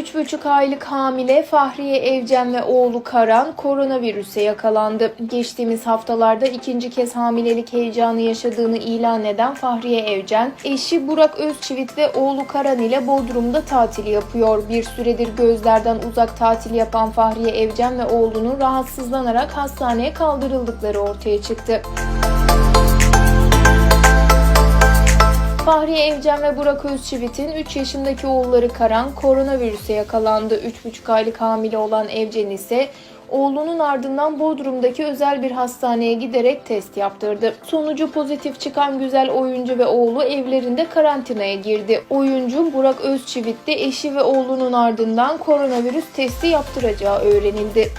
3,5 aylık hamile Fahriye Evcen ve oğlu Karan koronavirüse yakalandı. Geçtiğimiz haftalarda ikinci kez hamilelik heyecanı yaşadığını ilan eden Fahriye Evcen, eşi Burak Özçivit ve oğlu Karan ile Bodrum'da tatil yapıyor. Bir süredir gözlerden uzak tatil yapan Fahriye Evcen ve oğlunun rahatsızlanarak hastaneye kaldırıldıkları ortaya çıktı. Fahriye Evcen ve Burak Özçivit'in 3 yaşındaki oğulları Karan koronavirüse yakalandı. 3,5 aylık hamile olan Evcen ise oğlunun ardından Bodrum'daki özel bir hastaneye giderek test yaptırdı. Sonucu pozitif çıkan güzel oyuncu ve oğlu evlerinde karantinaya girdi. Oyuncu Burak Özçivit de eşi ve oğlunun ardından koronavirüs testi yaptıracağı öğrenildi.